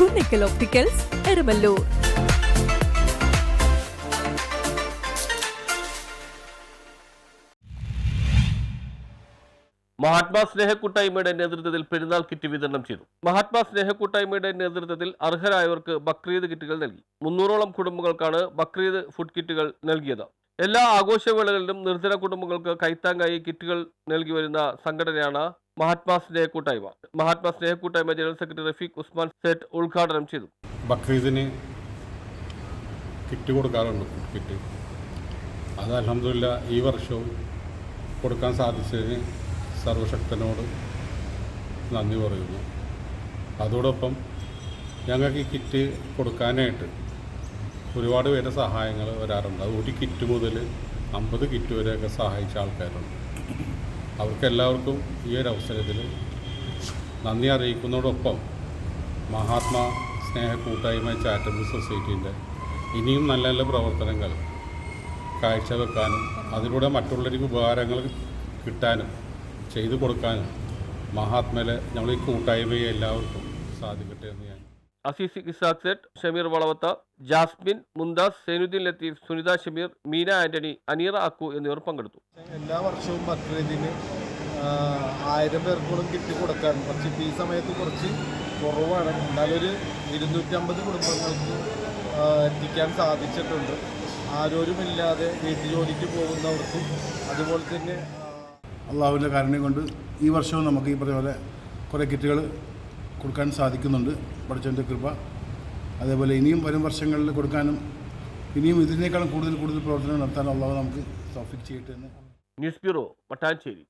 Kunnickal opticals Erumalloor Mahatma സ്നേഹക്കൂട്ടായ്മയുടെ നേതൃത്വത്തിൽ പെരുന്നാൾ കിറ്റ് വിതരണം ചെയ്തു. മഹാത്മാ സ്നേഹക്കൂട്ടായ്മയുടെ നേതൃത്വത്തിൽ അർഹരായവർക്ക് ബക്രീദ് കിറ്റുകൾ നൽകി. മുന്നൂറോളം കുടുംബങ്ങൾക്കാണ് ബക്രീദ് ഫുഡ് കിറ്റുകൾ നൽകിയത്. എല്ലാ ആഘോഷവേളകളിലും നിർജന കുടുംബങ്ങൾക്ക് കൈത്താങ്ങായി കിറ്റുകൾ നൽകി വരുന്ന സംഘടനയാണ് മഹാത്മാ സ്നേഹ കൂട്ടായ്മ. മഹാത്മാ സ്നേഹ കൂട്ടായ്മ ജനറൽ സെക്രട്ടറി റഫീഖ് ഉസ്മാൻ സേട്ട് ഉദ്ഘാടനം ചെയ്തു. ബക്രീദിന് കിറ്റ് കൊടുക്കാറുണ്ട് കിറ്റ്. അത് അലഹമില്ല ഈ വർഷവും കൊടുക്കാൻ സാധിച്ചതിന് സർവശക്തനോട് നന്ദി പറയുന്നു. അതോടൊപ്പം ഞങ്ങൾക്ക് ഈ കിറ്റ് കൊടുക്കാനായിട്ട് ഒരുപാട് പേരുടെ സഹായങ്ങൾ വരാറുണ്ട്. അത് ഒരു കിറ്റ് മുതൽ അമ്പത് കിറ്റ് വരെയൊക്കെ സഹായിച്ച ആൾക്കാരുണ്ട്. അവർക്ക് എല്ലാവർക്കും ഈ ഒരു അവസരത്തിൽ നന്ദി അറിയിക്കുന്നതോടൊപ്പം മഹാത്മാ സ്നേഹ കൂട്ടായ്മ ചാരിറ്റബിൾ സൊസൈറ്റീന്റെ ഇനിയും നല്ല നല്ല പ്രവർത്തനങ്ങൾ കാഴ്ചവെക്കാനും അതിലൂടെ മറ്റുള്ളവർക്ക് ഉപകാരങ്ങൾ കിട്ടാനും ചെയ്തു കൊടുക്കാനും മഹാത്മയിലെ നമ്മൾ ഈ കൂട്ടായ്മയെ എല്ലാവർക്കും സാധിക്കട്ടെ എന്ന് ഞാൻ അസീസ് ഇസാഖ് സെറ്റ് ഷമീർ വളവത്ത ജാസ്മിൻ മുന്താസ് സൈനുദ്ദീൻ ലത്തീഫ് സുനിത ഷമീർ മീന ആന്റണി അനീറ അക്കു എന്നിവർ പങ്കെടുത്തു. എല്ലാ വർഷവും ബക്രീദിന് ആയിരം പേർക്കോളം കിട്ടി കൊടുക്കാറുണ്ട്. പക്ഷേ ഈ സമയത്ത് കുറച്ച് കുറവാണ്. എന്നാലും ഒരു ഇരുന്നൂറ്റമ്പത് കുടുംബങ്ങൾക്ക് എത്തിക്കാൻ സാധിച്ചിട്ടുണ്ട്. ആരോരുമില്ലാതെ വീട്ടുജോലിക്ക് പോകുന്നവർക്കും അതുപോലെ തന്നെ അള്ളാഹുവിന്റെ കാരണം കൊണ്ട് ഈ വർഷവും നമുക്ക് ഈ പറഞ്ഞ പോലെ കുറേ കിറ്റുകൾ കൊടുക്കാൻ സാധിക്കുന്നുണ്ട് പഠിച്ചതിന്റെ കൃപ. അതേപോലെ ഇനിയും വരും വർഷങ്ങളിൽ കൊടുക്കാനും ഇനിയും ഇതിനേക്കാളും കൂടുതൽ കൂടുതൽ പ്രവർത്തനങ്ങൾ നടത്താൻ നമുക്ക് തോഫിക്ക് ചെയ്യട്ടെ എന്ന്. News bureau Mattancherry